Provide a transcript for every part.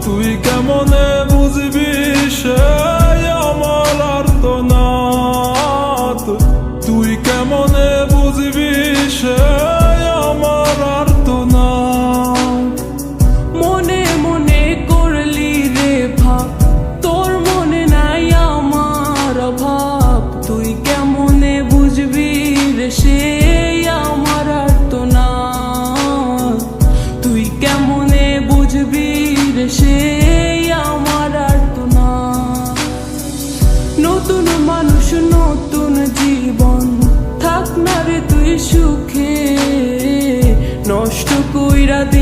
তুই কেমনে Cuida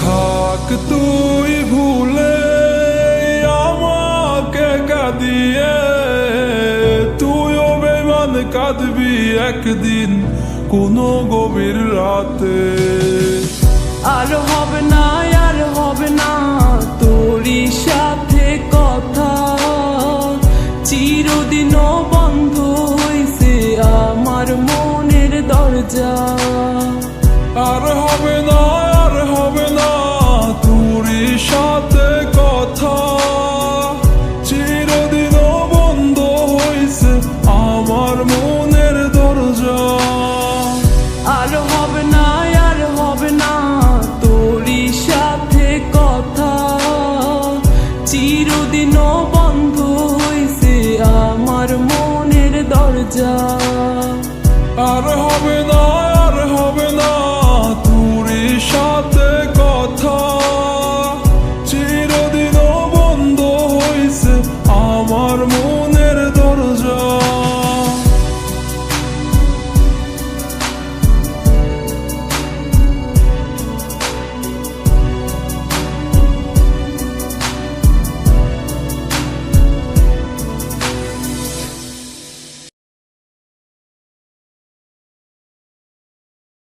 থাক তুই ভুলে আমাকে কাঁদিয়ে। তুইও বেমান কাঁদবি একদিন কোনো গভীর রাতে। আর হবে না আর হবে না তোরই সাথে কথা। চিরদিনও বন্ধ হইছে আমার মনের দরজা। আর হবে না